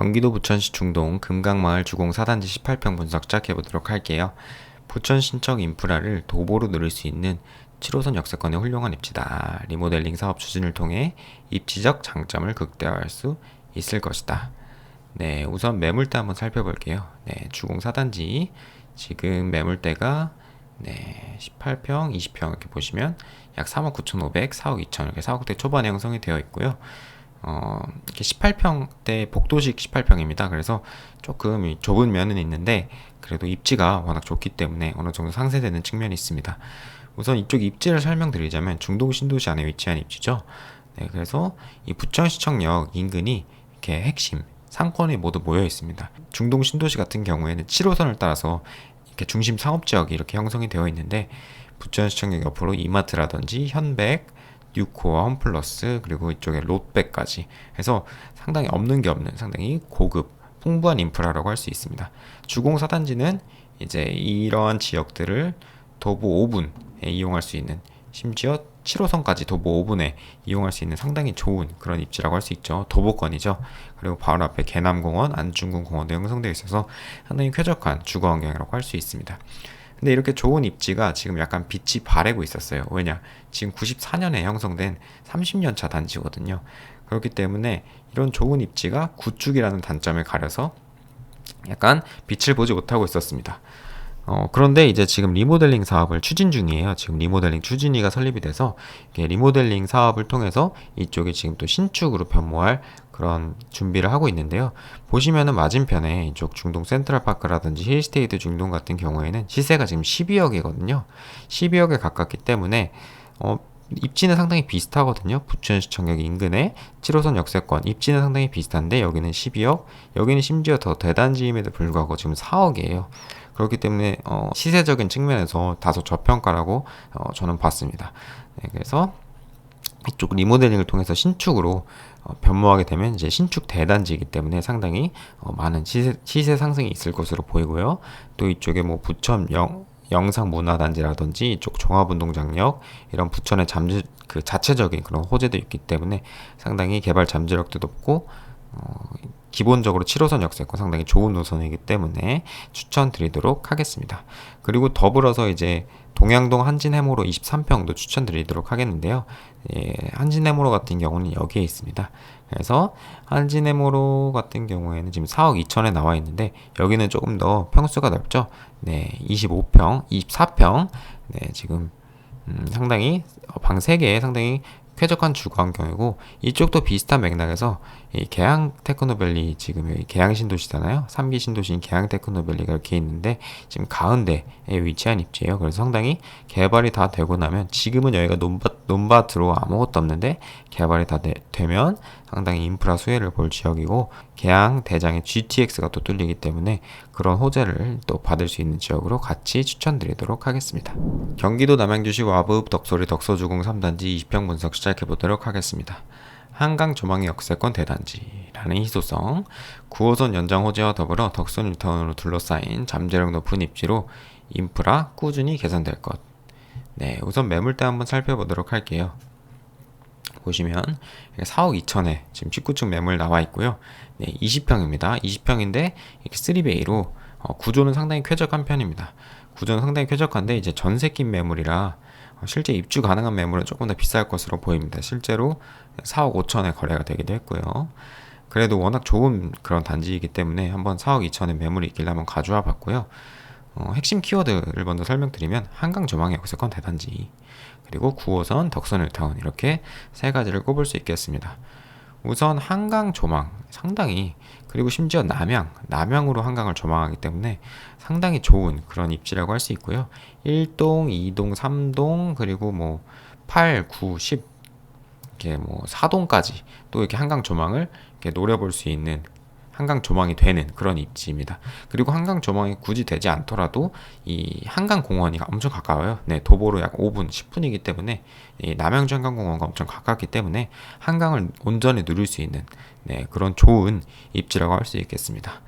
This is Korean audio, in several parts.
경기도 부천시 중동 금강마을 주공 4단지 18평 분석 시작해 보도록 할게요. 부천 신청 인프라를 도보로 누릴 수 있는 7호선 역세권의 훌륭한 입지다. 리모델링 사업 추진을 통해 입지적 장점을 극대화할 수 있을 것이다. 네, 우선 매물대 한번 살펴볼게요. 네, 주공 4단지 지금 매물대가 네, 18평, 20평 이렇게 보시면 약 3억 9,500, 4억 2천 이렇게 4억대 초반에 형성이 되어 있고요. 어, 이렇게 18평대 복도식 18평입니다. 그래서 조금 좁은 면은 있는데 그래도 입지가 워낙 좋기 때문에 어느 정도 상쇄되는 측면이 있습니다. 우선 이쪽 입지를 설명드리자면 중동 신도시 안에 위치한 입지죠. 네, 그래서 이 부천시청역 인근이 이렇게 핵심 상권이 모두 모여 있습니다. 중동 신도시 같은 경우에는 7호선을 따라서 이렇게 중심 상업 지역이 이렇게 형성이 되어 있는데 부천시청역 옆으로 이마트라든지 현백, 뉴코어, 홈플러스 그리고 이쪽에 롯백까지 해서 상당히 없는 게 없는 상당히 고급 풍부한 인프라라고 할 수 있습니다. 주공 사단지는 이제 이러한 지역들을 도보 5분에 이용할 수 있는 심지어 7호선까지 도보 5분에 이용할 수 있는 상당히 좋은 그런 입지라고 할 수 있죠. 도보권이죠. 그리고 바로 앞에 개남공원, 안중근 공원도 형성되어 있어서 상당히 쾌적한 주거 환경이라고 할 수 있습니다. 근데 이렇게 좋은 입지가 지금 약간 빛이 바래고 있었어요. 왜냐? 지금 94년에 형성된 30년 차 단지거든요. 그렇기 때문에 이런 좋은 입지가 구축이라는 단점을 가려서 약간 빛을 보지 못하고 있었습니다. 어, 그런데 이제 지금 리모델링 사업을 추진 중이에요. 지금 리모델링 추진위가 설립이 돼서 리모델링 사업을 통해서 이쪽에 지금 또 신축으로 변모할 그런 준비를 하고 있는데요. 보시면은 맞은편에 이쪽 중동 센트럴파크라든지 힐스테이트 중동 같은 경우에는 시세가 지금 12억이거든요. 12억에 가깝기 때문에 어, 입지는 상당히 비슷하거든요. 부천시 청역 인근에 7호선 역세권 입지는 상당히 비슷한데 여기는 12억, 여기는 심지어 더 대단지임에도 불구하고 지금 4억이에요. 그렇기 때문에 어, 시세적인 측면에서 다소 저평가라고 어, 저는 봤습니다. 네, 그래서 이쪽 리모델링을 통해서 신축으로 어, 변모하게 되면 이제 신축 대단지이기 때문에 상당히 어, 많은 시세, 시세 상승이 있을 것으로 보이고요. 또 이쪽에 뭐 부천 영 영상 문화단지라든지 이쪽 종합운동장역 이런 부천의 잠재 그 자체적인 그런 호재도 있기 때문에 상당히 개발 잠재력도 높고 어, 기본적으로 7호선 역세권 상당히 좋은 노선이기 때문에 추천드리도록 하겠습니다. 그리고 더불어서 이제 동양동 한진해모로 23평도 추천드리도록 하겠는데요. 예, 한진해모로 같은 경우는 여기에 있습니다. 그래서 한진해모로 같은 경우에는 지금 4억 2천에 나와 있는데 여기는 조금 더 평수가 넓죠. 네, 25평, 24평. 네, 지금 음, 상당히 방 3개에 상당히 쾌적한 주거 환경이고 이쪽도 비슷한 맥락에서 이 개양 테크노밸리 지금 여기 개양 신도시잖아요. 3기 신도시인 개양 테크노밸리가 이렇게 있는데 지금 가운데에 위치한 입지예요. 그래서 상당히 개발이 다 되고 나면 지금은 여기가 논밭 논밭으로 아무것도 없는데 개발이 다 되, 되면 상당히 인프라 수혜를 볼 지역이고 개양 대장의 GTX가 또 뚫리기 때문에 그런 호재를 또 받을 수 있는 지역으로 같이 추천드리도록 하겠습니다. 경기도 남양주시 와브읍 덕소리 덕소주공 3단지 20평 분석 시작해 보도록 하겠습니다. 한강 조망의 역세권 대단지라는 희소성, 9호선 연장 호재와 더불어 덕선 일타운으로 둘러싸인 잠재력 높은 입지로 인프라 꾸준히 개선될 것. 네, 우선 매물대 한번 살펴보도록 할게요. 보시면 4억 2천에 지금 19층 매물 나와 있고요. 네, 20평입니다. 20평인데 이렇게 3베이로 어, 구조는 상당히 쾌적한 편입니다. 구조는 상당히 쾌적한데 이제 전세 낀 매물이라 어, 실제 입주 가능한 매물은 조금 더 비쌀 것으로 보입니다. 실제로 4억 5천에 거래가 되기도 했고요. 그래도 워낙 좋은 그런 단지이기 때문에 한번 4억 2천에 매물이 있길래 한번 가져와 봤고요. 어, 핵심 키워드를 먼저 설명드리면 한강 조망의 역세권 대단지 그리고 9호선 덕선 일타운 이렇게 세 가지를 꼽을 수 있겠습니다. 우선 한강 조망 상당히 그리고 심지어 남양 남양으로 한강을 조망하기 때문에 상당히 좋은 그런 입지라고 할 수 있고요. 1동, 2동, 3동 그리고 뭐 8, 9, 10 이렇게 뭐 4동까지 또 이렇게 한강 조망을 이렇게 노려볼 수 있는 한강 조망이 되는 그런 입지입니다. 그리고 한강 조망이 굳이 되지 않더라도 이 한강 공원이 엄청 가까워요. 네, 도보로 약 5분, 10분이기 때문에 이 남양주 한강공원과 엄청 가깝기 때문에 한강을 온전히 누릴 수 있는 네, 그런 좋은 입지라고 할 수 있겠습니다.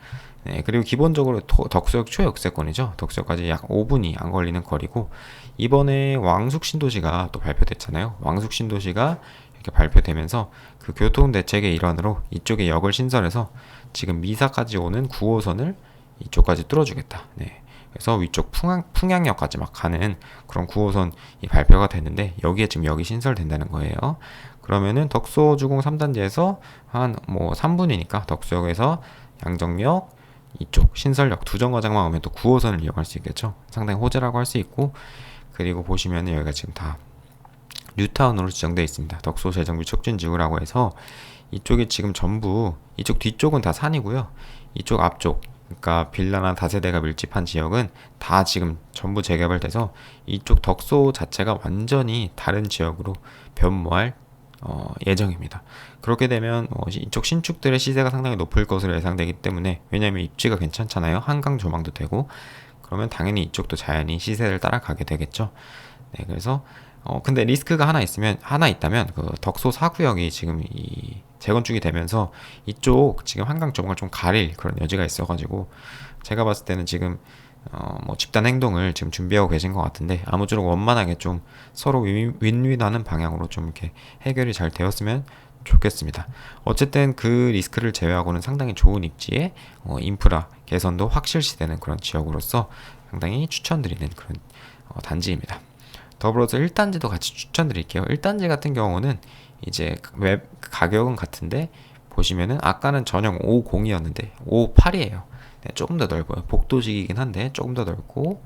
네, 그리고 기본적으로 덕수역 초역세권이죠. 덕수역까지 약 5분이 안 걸리는 거리고 이번에 왕숙 신도시가 또 발표됐잖아요. 왕숙 신도시가 이렇게 발표되면서 그 교통 대책의 일환으로 이쪽에 역을 신설해서 지금 미사까지 오는 9호선을 이쪽까지 뚫어주겠다. 네. 그래서 위쪽 풍양, 풍양역까지 막 가는 그런 9호선이 발표가 됐는데 여기에 지금 여기 신설된다는 거예요. 그러면은 덕소 주공 3단지에서 한 뭐 3분이니까 덕소역에서 양정역 이쪽 신설역 두 정거장만 오면 또 9호선을 이용할 수 있겠죠. 상당히 호재라고 할 수 있고 그리고 보시면은 여기가 지금 다 뉴타운으로 지정되어 있습니다. 덕소 재정비 촉진 지구라고 해서 이쪽이 지금 전부 이쪽 뒤쪽은 다 산이고요. 이쪽 앞쪽 그러니까 빌라나 다세대가 밀집한 지역은 다 지금 전부 재개발돼서 이쪽 덕소 자체가 완전히 다른 지역으로 변모할 어, 예정입니다. 그렇게 되면 어, 이쪽 신축들의 시세가 상당히 높을 것으로 예상되기 때문에 왜냐하면 입지가 괜찮잖아요. 한강 조망도 되고 그러면 당연히 이쪽도 자연히 시세를 따라가게 되겠죠. 네, 그래서 어 근데 리스크가 하나 있으면 하나 있다면 그 덕소 사구역이 지금 이 재건축이 되면서 이쪽 지금 한강 쪽을 좀 가릴 그런 여지가 있어가지고 제가 봤을 때는 지금 어 뭐 집단 행동을 지금 준비하고 계신 것 같은데 아무쪼록 원만하게 좀 서로 윈윈하는 방향으로 좀 이렇게 해결이 잘 되었으면 좋겠습니다. 어쨌든 그 리스크를 제외하고는 상당히 좋은 입지에 어 인프라 개선도 확실시되는 그런 지역으로서 상당히 추천드리는 그런 어 단지입니다. 더불어서 1단지도 같이 추천드릴게요. 1단지 같은 경우는 이제 웹 가격은 같은데 보시면은 아까는 전용 50이었는데 58이에요. 네, 조금 더 넓어요. 복도식이긴 한데 조금 더 넓고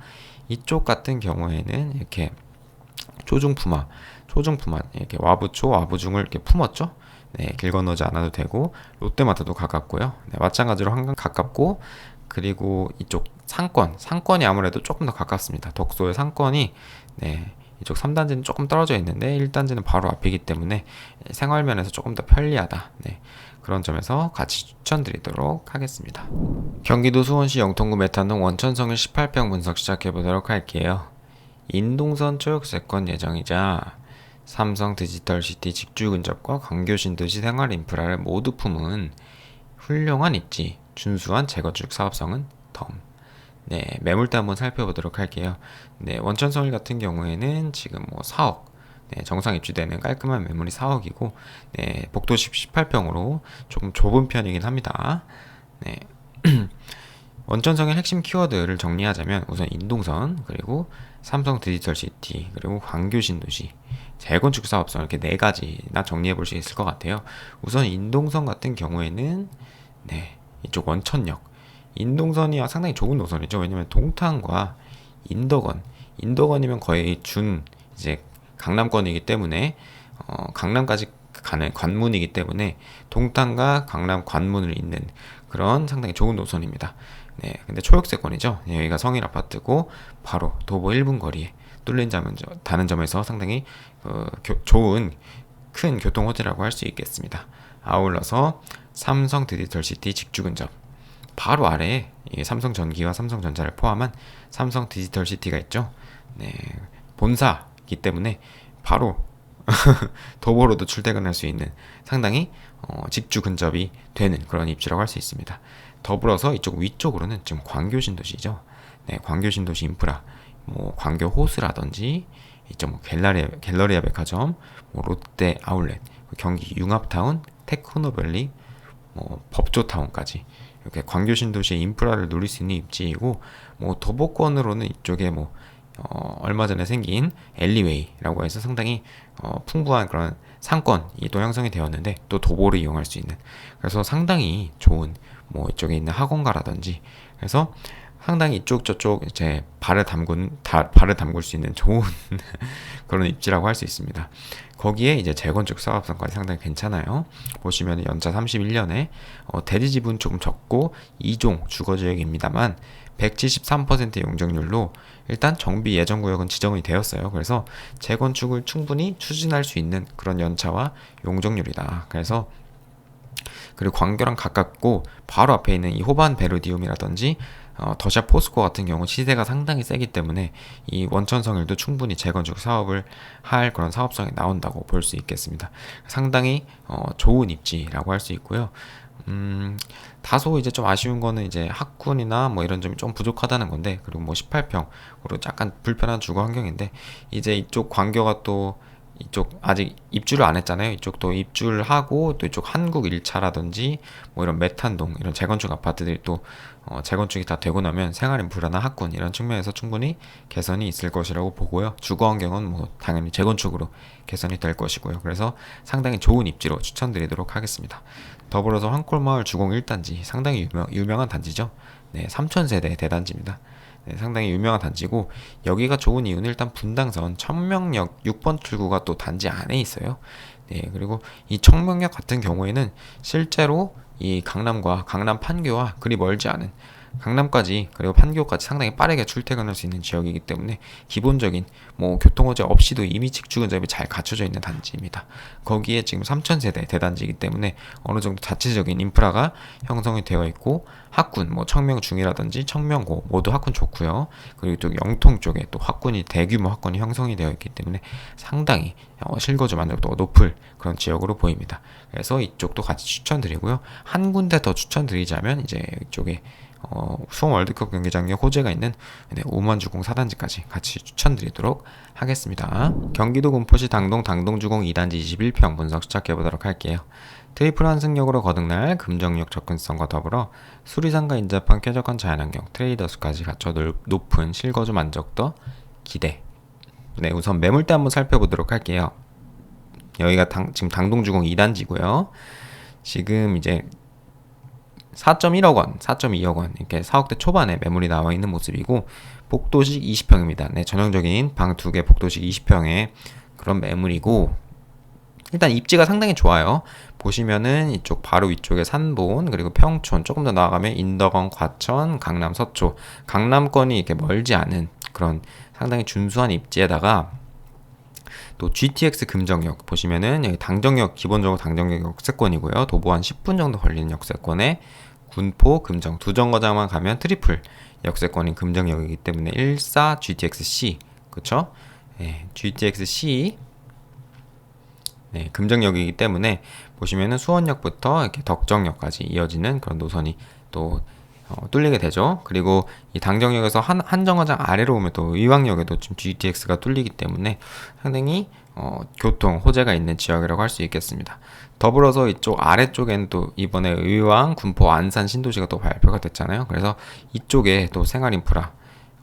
이쪽 같은 경우에는 이렇게 초중품화, 초중품화 이렇게 와부초, 와부중을 이렇게 품었죠. 네, 길 건너지 않아도 되고 롯데마트도 가깝고요. 네, 마찬가지로 한강 가깝고 그리고 이쪽 상권, 상권이 아무래도 조금 더 가깝습니다. 덕소의 상권이 네, 이쪽 3단지는 조금 떨어져 있는데 1단지는 바로 앞이기 때문에 생활면에서 조금 더 편리하다. 네. 그런 점에서 같이 추천드리도록 하겠습니다. 경기도 수원시 영통구 메탄동 원천성일 18평 분석 시작해 보도록 할게요. 인동선 초역세권 예정이자 삼성 디지털 시티 직주 근접과 광교 신 도시 생활 인프라를 모두 품은 훌륭한 입지, 준수한 재건축 사업성은 덤. 네, 매물대 한번 살펴보도록 할게요. 네, 원천서울 같은 경우에는 지금 뭐 4억, 네, 정상 입주되는 깔끔한 매물이 4억이고, 네, 복도 18평으로 조금 좁은 편이긴 합니다. 네. 원천성의 핵심 키워드를 정리하자면 우선 인동선, 그리고 삼성 디지털 시티, 그리고 광교 신도시, 재건축 사업성 이렇게 네 가지나 정리해 볼 수 있을 것 같아요. 우선 인동선 같은 경우에는 네, 이쪽 원천역, 인동선이 상당히 좋은 노선이죠. 왜냐면 동탄과 인덕원, 인덕원이면 거의 준 이제 강남권이기 때문에 어, 강남까지 가는 관문이기 때문에 동탄과 강남 관문을 잇는 그런 상당히 좋은 노선입니다. 네, 근데 초역세권이죠. 네, 여기가 성일 아파트고 바로 도보 1분 거리에 뚫린 다는 점에서 상당히 어, 교, 좋은 큰 교통 호재라고 할 수 있겠습니다. 아울러서 삼성 디지털 시티 직주 근접 바로 아래에 삼성전기와 삼성전자를 포함한 삼성 디지털 시티가 있죠. 네, 본사이기 때문에 바로 도보로도 출퇴근할 수 있는 상당히 어, 직주 근접이 되는 그런 입지라고 할 수 있습니다. 더불어서 이쪽 위쪽으로는 지금 광교 신도시죠. 네, 광교 신도시 인프라, 뭐 광교 호스라든지 이쪽 뭐 갤러리아, 갤러리아 백화점, 뭐 롯데 아울렛, 경기 융합타운, 테크노밸리, 뭐 법조타운까지 이렇게 광교 신도시의 인프라를 누릴 수 있는 입지이고 뭐 도보권으로는 이쪽에 뭐 어, 얼마 전에 생긴 엘리웨이라고 해서 상당히 어, 풍부한 그런 상권이 또 형성이 되었는데 또 도보를 이용할 수 있는. 그래서 상당히 좋은 뭐 이쪽에 있는 학원가라든지 그래서 상당히 이쪽 저쪽 이제 발을 담근 다, 발을 담글 수 있는 좋은 그런 입지라고 할 수 있습니다. 거기에 이제 재건축 사업성까지 상당히 괜찮아요. 보시면 연차 31년에 어, 대지 지분 조금 적고 2종 주거 지역입니다만 173%의 용적률로 일단 정비 예정 구역은 지정이 되었어요. 그래서 재건축을 충분히 추진할 수 있는 그런 연차와 용적률이다. 그래서 그리고 광교랑 가깝고 바로 앞에 있는 이 호반 베르디움이라든지 어, 더샵 포스코 같은 경우 시세가 상당히 세기 때문에 이 원천성일도 충분히 재건축 사업을 할 그런 사업성이 나온다고 볼 수 있겠습니다. 상당히 어, 좋은 입지라고 할 수 있고요. 음, 다소 이제 좀 아쉬운 거는 이제 학군이나 뭐 이런 점이 좀 부족하다는 건데, 그리고 뭐 18평으로 약간 불편한 주거 환경인데, 이제 이쪽 광교가 또 이쪽 아직 입주를 안 했잖아요. 이쪽도 입주를 하고 또 이쪽 한국 1차라든지 뭐 이런 메탄동 이런 재건축 아파트들이 또 어, 재건축이 다 되고 나면 생활 인프라나 학군 이런 측면에서 충분히 개선이 있을 것이라고 보고요. 주거 환경은 뭐 당연히 재건축으로 개선이 될 것이고요. 그래서 상당히 좋은 입지로 추천드리도록 하겠습니다. 더불어서 황골마을 주공 1단지 상당히 유명, 유명한 단지죠. 네, 3,000세대 대단지입니다. 네, 상당히 유명한 단지고 여기가 좋은 이유는 일단 분당선 청명역 6번 출구가 또 단지 안에 있어요. 네, 그리고 이 청명역 같은 경우에는 실제로 이 강남과 강남 판교와 그리 멀지 않은 강남까지 그리고 판교까지 상당히 빠르게 출퇴근할 수 있는 지역이기 때문에 기본적인 뭐 교통호재 없이도 이미 직주 근접이 잘 갖춰져 있는 단지입니다. 거기에 지금 3,000세대 대단지이기 때문에 어느 정도 자체적인 인프라가 형성이 되어 있고 학군 뭐 청명 중이라든지 청명고 모두 학군 좋고요. 그리고 또 영통 쪽에 또 학군이 대규모 학군이 형성이 되어 있기 때문에 상당히 어, 실거주 만족도가 높을 그런 지역으로 보입니다. 그래서 이쪽도 같이 추천드리고요. 한 군데 더 추천드리자면 이제 이쪽에 어, 수원 월드컵 경기장에 호재가 있는 네, 오만주공 4단지까지 같이 추천드리도록 하겠습니다. 경기도 군포시 당동 당동주공 2단지 21평 분석 시작해 보도록 할게요. 트리플 환승역으로 거듭날 금정역 접근성과 더불어 수리상가 인접한 쾌적한 자연환경 트레이더스까지 갖춰 높은 실거주 만족도 기대. 네, 우선 매물대 한번 살펴보도록 할게요. 여기가 당, 지금 당동주공 2단지고요. 지금 이제 4.1억 원, 4.2억 원 이렇게 4억대 초반에 매물이 나와 있는 모습이고 복도식 20평입니다. 네, 전형적인 방 두 개 복도식 20평의 그런 매물이고 일단 입지가 상당히 좋아요. 보시면은 이쪽 바로 위쪽에 산본 그리고 평촌 조금 더 나아가면 인덕원, 과천, 강남 서초 강남권이 이렇게 멀지 않은 그런 상당히 준수한 입지에다가 또 GTX 금정역 보시면은 여기 당정역 기본적으로 당정역 역세권이고요. 도보 한 10분 정도 걸리는 역세권에 군포, 금정 두 정거장만 가면 트리플 역세권인 금정역이기 때문에 14 GTX-C 그쵸? 네, GTX-C 네, 금정역이기 때문에 보시면은 수원역부터 이렇게 덕정역까지 이어지는 그런 노선이 또 어, 뚫리게 되죠. 그리고 이 당정역에서 한, 한 정거장 아래로 오면 또 의왕역에도 지금 GTX가 뚫리기 때문에 상당히 어, 교통 호재가 있는 지역이라고 할 수 있겠습니다. 더불어서 이쪽 아래쪽에는 또 이번에 의왕, 군포, 안산 신도시가 또 발표가 됐잖아요. 그래서 이쪽에 또 생활 인프라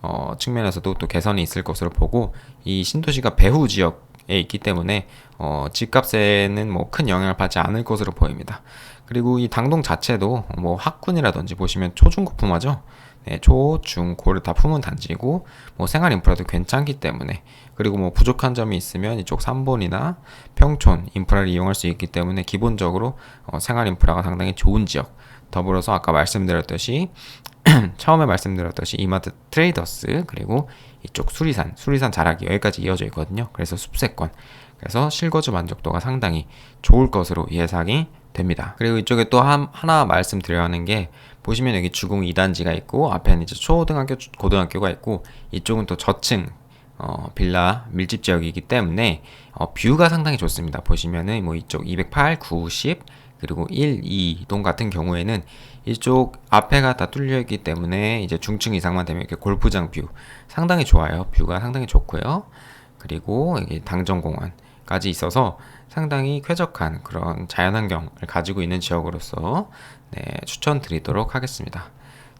어, 측면에서도 또 개선이 있을 것으로 보고 이 신도시가 배후 지역에 있기 때문에 어, 집값에는 뭐 큰 영향을 받지 않을 것으로 보입니다. 그리고 이 당동 자체도 뭐 학군이라든지 보시면 초중고품화죠. 네, 초, 중, 고를 다 품은 단지고 뭐 생활 인프라도 괜찮기 때문에 그리고 뭐 부족한 점이 있으면 이쪽 삼본이나 평촌 인프라를 이용할 수 있기 때문에 기본적으로 어, 생활 인프라가 상당히 좋은 지역. 더불어서 아까 말씀드렸듯이 처음에 말씀드렸듯이 이마트 트레이더스 그리고 이쪽 수리산 수리산 자락이 여기까지 이어져 있거든요. 그래서 숲세권 그래서 실거주 만족도가 상당히 좋을 것으로 예상이 됩니다. 그리고 이쪽에 또 한, 하나 말씀드려야 하는 게 보시면 여기 주공 2단지가 있고 앞에는 이제 초등학교 고등학교가 있고 이쪽은 또 저층 어, 빌라 밀집 지역이기 때문에 어, 뷰가 상당히 좋습니다. 보시면은 뭐 이쪽 208, 90 그리고 1, 2동 같은 경우에는 이쪽 앞에가 다 뚫려 있기 때문에 이제 중층 이상만 되면 이렇게 골프장 뷰 상당히 좋아요. 뷰가 상당히 좋고요. 그리고 여기 당정공원까지 있어서 상당히 쾌적한 그런 자연환경을 가지고 있는 지역으로서 네, 추천드리도록 하겠습니다.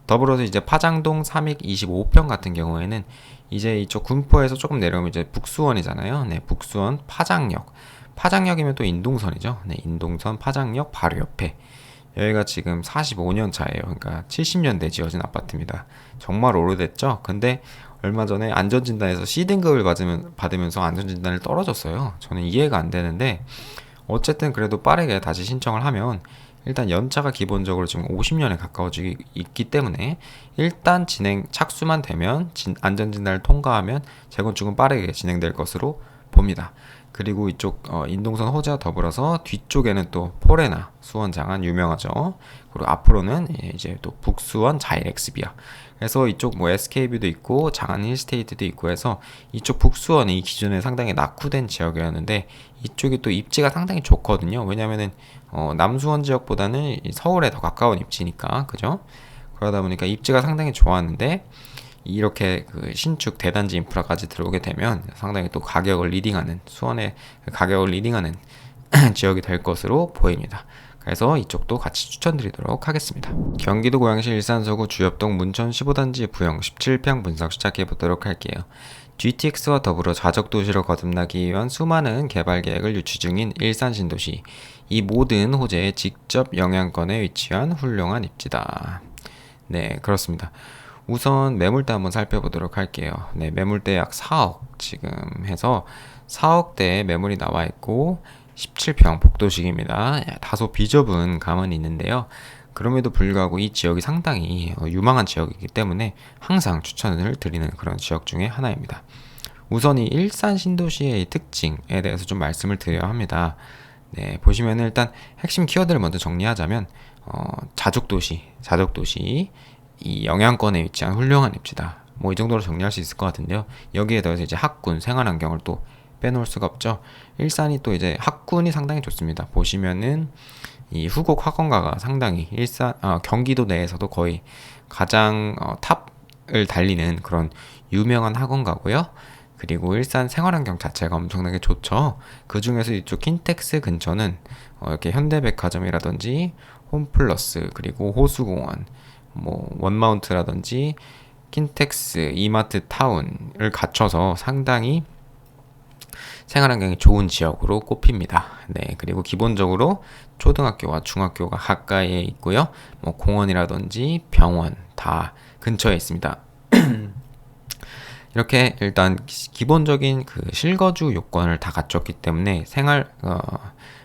더불어서 이제 파장동 3익 25평 같은 경우에는 이제 이쪽 군포에서 조금 내려오면 이제 북수원이잖아요. 네, 북수원 파장역. 파장역이면 또 인동선이죠. 네, 인동선 파장역 바로 옆에. 여기가 지금 45년 차예요. 그러니까 70년대 지어진 아파트입니다. 정말 오래됐죠? 근데 얼마 전에 안전진단에서 C등급을 받으면, 받으면서 안전진단을 떨어졌어요. 저는 이해가 안 되는데, 어쨌든 그래도 빠르게 다시 신청을 하면 일단 연차가 기본적으로 지금 50년에 가까워지기 있기 때문에 일단 진행 착수만 되면 진, 안전진단을 통과하면 재건축은 빠르게 진행될 것으로 봅니다. 그리고 이쪽 어, 인동선 호재와 더불어서 뒤쪽에는 또 포레나 수원 장안 유명하죠. 그리고 앞으로는 예, 이제 또 북수원 자일엑스비아. 그래서 이쪽 뭐 SK뷰도 있고 장안 힐스테이트도 있고 해서 이쪽 북수원이 기존에 상당히 낙후된 지역이었는데 이쪽이 또 입지가 상당히 좋거든요. 왜냐면은 어, 남수원 지역보다는 서울에 더 가까운 입지니까 그죠? 그러다 보니까 입지가 상당히 좋았는데 이렇게 그 신축 대단지 인프라까지 들어오게 되면 상당히 또 가격을 리딩하는 수원의 그 가격을 리딩하는 지역이 될 것으로 보입니다. 그래서 이쪽도 같이 추천드리도록 하겠습니다. 경기도 고양시 일산서구 주엽동 문천 15단지 부영 17평 분석 시작해 보도록 할게요. GTX와 더불어 자적 도시로 거듭나기 위한 수많은 개발 계획을 유치 중인 일산 신도시. 이 모든 호재의 직접 영향권에 위치한 훌륭한 입지다. 네, 그렇습니다. 우선 매물대 한번 살펴보도록 할게요. 네, 매물대 약 4억 지금 해서 4억대 매물이 나와 있고 17평 복도식입니다. 다소 비좁은 감은 있는데요. 그럼에도 불구하고 이 지역이 상당히 어, 유망한 지역이기 때문에 항상 추천을 드리는 그런 지역 중에 하나입니다. 우선 이 일산 신도시의 특징에 대해서 좀 말씀을 드려야 합니다. 네, 보시면 일단 핵심 키워드를 먼저 정리하자면 어, 자족도시, 자족도시 이 영향권에 위치한 훌륭한 입지다. 뭐 이 정도로 정리할 수 있을 것 같은데요. 여기에 더해서 이제 학군, 생활 환경을 또 빼놓을 수가 없죠. 일산이 또 이제 학군이 상당히 좋습니다. 보시면은 이 후곡 학원가가 상당히 일산 어, 경기도 내에서도 거의 가장 어, 탑을 달리는 그런 유명한 학원가고요. 그리고 일산 생활환경 자체가 엄청나게 좋죠. 그 중에서 이쪽 킨텍스 근처는 어, 이렇게 현대백화점이라든지 홈플러스 그리고 호수공원, 뭐 원마운트라든지 킨텍스, 이마트 타운을 갖춰서 상당히 생활환경이 좋은 지역으로 꼽힙니다. 네, 그리고 기본적으로 초등학교와 중학교가 가까이에 있고요. 뭐 공원이라든지 병원 다 근처에 있습니다. 이렇게 일단 기본적인 그 실거주 요건을 다 갖췄기 때문에 생활 어,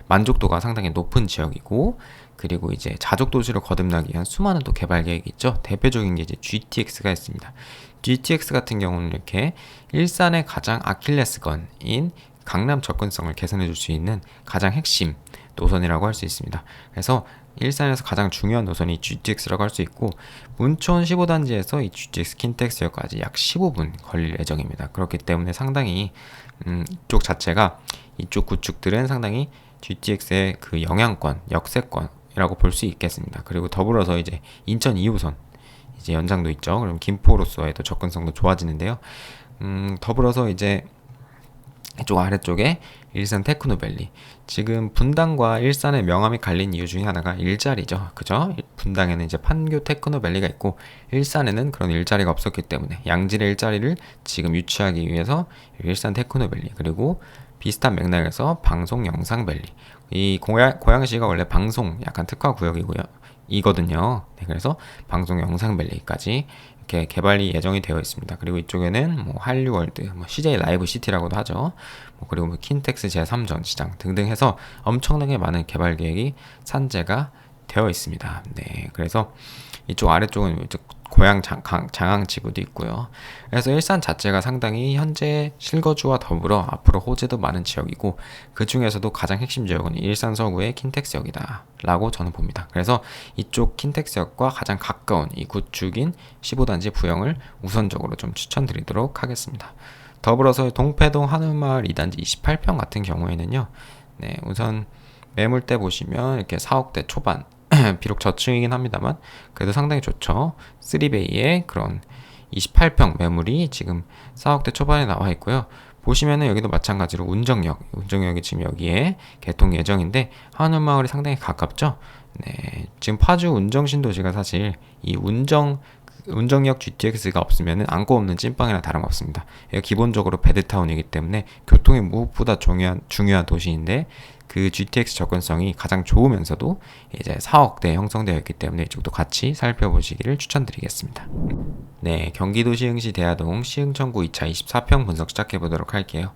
만족도가 상당히 높은 지역이고 그리고 이제 자족 도시로 거듭나기 위한 수많은 또 개발 계획이 있죠. 대표적인 게 이제 GTX가 있습니다. GTX 같은 경우는 이렇게 일산의 가장 아킬레스건인 강남 접근성을 개선해 줄 수 있는 가장 핵심 노선이라고 할 수 있습니다. 그래서 일산에서 가장 중요한 노선이 GTX라고 할 수 있고 문촌 15단지에서 이 GTX 킨텍스역까지 약 15분 걸릴 예정입니다. 그렇기 때문에 상당히 음, 이쪽 자체가 이쪽 구축들은 상당히 GTX의 그 영향권, 역세권 이라고 볼 수 있겠습니다. 그리고 더불어서 이제 인천 2호선 이제 연장도 있죠. 그럼 김포로서의 또 접근성도 좋아지는데요. 음, 더불어서 이제 이쪽 아래쪽에 일산 테크노밸리. 지금 분당과 일산의 명암이 갈린 이유 중에 하나가 일자리죠. 그죠? 분당에는 이제 판교 테크노밸리가 있고 일산에는 그런 일자리가 없었기 때문에 양질의 일자리를 지금 유치하기 위해서 일산 테크노밸리 그리고 비슷한 맥락에서 방송 영상 밸리. 이 고양, 고양시가 원래 방송 약간 특화 구역이고요. 이거든요. 네, 그래서 방송 영상 밸리까지 이렇게 개발이 예정이 되어 있습니다. 그리고 이쪽에는 뭐 한류월드, 뭐 CJ 라이브 시티라고도 하죠. 뭐 그리고 뭐 킨텍스 제3전 시장 등등 해서 엄청나게 많은 개발 계획이 산재가 되어 있습니다. 네, 그래서 이쪽 아래쪽은 고향 장항, 장항 지구도 있고요. 그래서 일산 자체가 상당히 현재 실거주와 더불어 앞으로 호재도 많은 지역이고 그 중에서도 가장 핵심 지역은 일산 서구의 킨텍스 역이다 라고 저는 봅니다. 그래서 이쪽 킨텍스 역과 가장 가까운 이 구축인 15단지 부영을 우선적으로 좀 추천드리도록 하겠습니다. 더불어서 동패동 한우마을 2단지 28평 같은 경우에는요. 네, 우선 매물대 보시면 이렇게 4억대 초반 비록 저층이긴 합니다만 그래도 상당히 좋죠. 3베이의 그런 28평 매물이 지금 4억대 초반에 나와 있고요. 보시면은 여기도 마찬가지로 운정역, 운정역이 지금 여기에 개통 예정인데 한우마을이 상당히 가깝죠. 네, 지금 파주 운정 신도시가 사실 이 운정 운정역 GTX가 없으면 안고 없는 찐빵이나 다름없습니다. 기본적으로 베드타운이기 때문에 교통이 무엇보다 중요한, 중요한 도시인데 그 GTX 접근성이 가장 좋으면서도 이제 4억대 형성되어 있기 때문에 이쪽도 같이 살펴보시기를 추천드리겠습니다. 네, 경기도 시흥시 대하동 시흥천구 2차 24평 분석 시작해 보도록 할게요.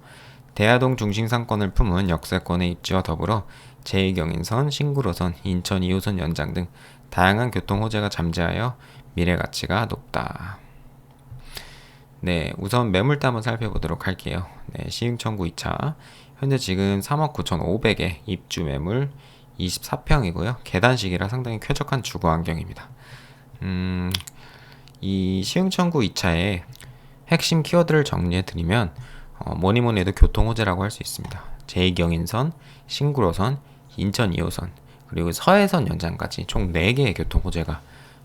대하동 중심 상권을 품은 역세권의 입지와 더불어 제2경인선, 신구로선, 인천 2호선 연장 등 다양한 교통 호재가 잠재하여 미래 가치가 높다. 네, 우선 매물대 한번 살펴보도록 할게요. 네, 시흥천구 2차 현재 지금 3억 9,500에 입주 매물 24평이고요. 계단식이라 상당히 쾌적한 주거 환경입니다. 음, 이 시흥천구 2차의 핵심 키워드를 정리해 드리면 어, 뭐니 뭐니 해도 교통 호재라고 할 수 있습니다. 제2경인선, 신구로선, 인천 2호선, 그리고 서해선 연장까지 총 4개의 교통 호재가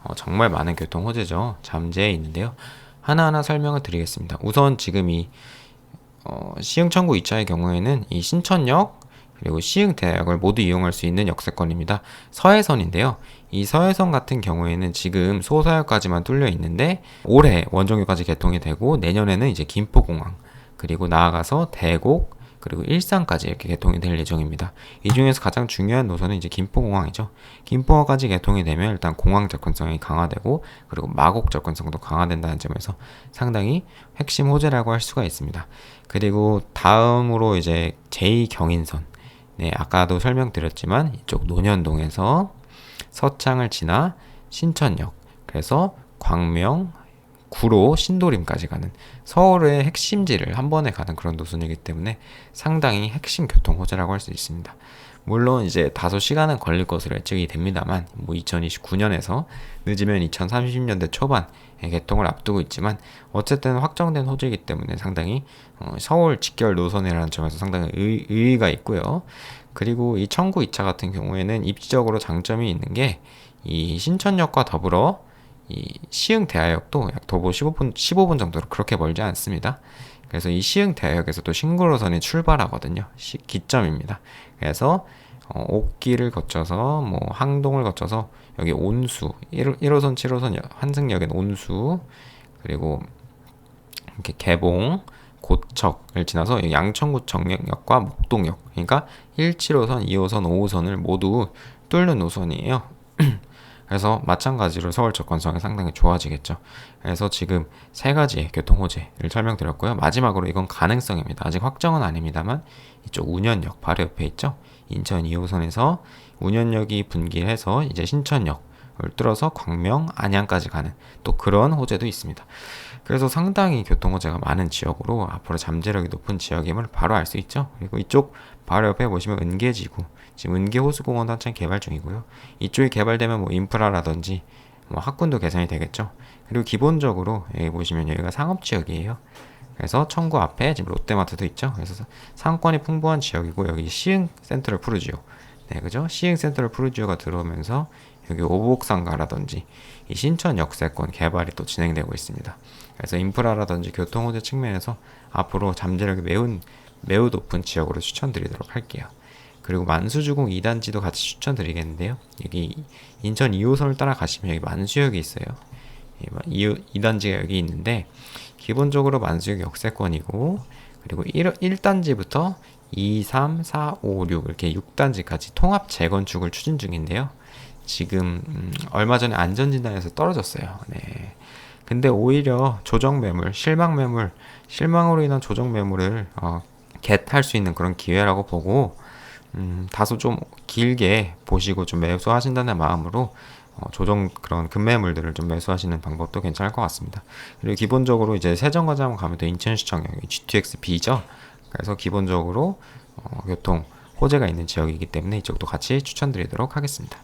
어, 정말 많은 교통 호재죠. 잠재해 있는데요. 하나하나 설명을 드리겠습니다. 우선 지금 이 어, 시흥 청구 2차의 경우에는 이 신천역 그리고 시흥 대학을 모두 이용할 수 있는 역세권입니다. 서해선인데요. 이 서해선 같은 경우에는 지금 소서역까지만 뚫려 있는데 올해 원정역까지 개통이 되고 내년에는 이제 김포공항 그리고 나아가서 대곡 그리고 일산까지 이렇게 개통이 될 예정입니다. 이 중에서 가장 중요한 노선은 이제 김포공항이죠. 김포까지 개통이 되면 일단 공항 접근성이 강화되고 그리고 마곡 접근성도 강화된다는 점에서 상당히 핵심 호재라고 할 수가 있습니다. 그리고 다음으로 이제 제2경인선 네, 아까도 설명드렸지만 이쪽 논현동에서 서창을 지나 신천역 그래서 광명 구로 신도림까지 가는 서울의 핵심지를 한 번에 가는 그런 노선이기 때문에 상당히 핵심 교통 호재라고 할 수 있습니다. 물론 이제 다소 시간은 걸릴 것으로 예측이 됩니다만 뭐 2029년에서 늦으면 2030년대 초반에 개통을 앞두고 있지만 어쨌든 확정된 호재이기 때문에 상당히 어, 서울 직결 노선이라는 점에서 상당히 의, 의의가 있고요. 그리고 이 청구 2차 같은 경우에는 입지적으로 장점이 있는 게 이 신천역과 더불어 이 시흥 대하역도 약 도보 15분 15분 정도로 그렇게 멀지 않습니다. 그래서 이 시흥 대하역에서도 신구로선이 출발하거든요. 시, 기점입니다. 그래서 어, 옥길을 거쳐서 뭐 항동을 거쳐서 여기 온수 1, 1호선 7호선 환승역엔 온수 그리고 이렇게 개봉 고척을 지나서 양천구 정역과 목동역 그러니까 1, 7호선, 2호선, 5호선을 모두 뚫는 노선이에요. 그래서 마찬가지로 서울 접근성이 상당히 좋아지겠죠. 그래서 지금 세 가지의 교통 호재를 설명드렸고요. 마지막으로 이건 가능성입니다. 아직 확정은 아닙니다만 이쪽 운현역 바로 옆에 있죠. 인천 2호선에서 운현역이 분기해서 이제 신천역 을 뚫어서 광명, 안양까지 가는 또 그런 호재도 있습니다. 그래서 상당히 교통 호재가 많은 지역으로 앞으로 잠재력이 높은 지역임을 바로 알 수 있죠. 그리고 이쪽 바로 옆에 보시면 은계지구 지금 은계 호수공원도 한창 개발 중이고요. 이쪽이 개발되면 뭐 인프라라든지 뭐 학군도 개선이 되겠죠. 그리고 기본적으로 여기 보시면 여기가 상업 지역이에요. 그래서 청구 앞에 지금 롯데마트도 있죠. 그래서 상권이 풍부한 지역이고 여기 시흥 센트럴 푸르지오, 네 그죠? 시흥 센트럴 푸르지오가 들어오면서 여기 오복상가라든지 이 신천 역세권 개발이 또 진행되고 있습니다. 그래서 인프라라든지 교통 호재 측면에서 앞으로 잠재력이 매우 매우 높은 지역으로 추천드리도록 할게요. 그리고 만수주공 2단지도 같이 추천드리겠는데요. 여기 인천 2호선을 따라 가시면 여기 만수역이 있어요. 2단지가 여기 있는데 기본적으로 만수역 역세권이고 그리고 1, 1단지부터 2, 3, 4, 5, 6 이렇게 6단지까지 통합 재건축을 추진 중인데요. 지금 음, 얼마 전에 안전진단에서 떨어졌어요. 네. 근데 오히려 조정 매물, 실망 매물, 실망으로 인한 조정 매물을 어, 겟할 수 있는 그런 기회라고 보고 음, 다소 좀 길게 보시고 좀 매수하신다는 마음으로 어, 조정 그런 급매물들을 좀 매수하시는 방법도 괜찮을 것 같습니다. 그리고 기본적으로 이제 세정거장 가면 또 인천시청 여기 GTX B죠. 그래서 기본적으로 어, 교통 호재가 있는 지역이기 때문에 이쪽도 같이 추천드리도록 하겠습니다.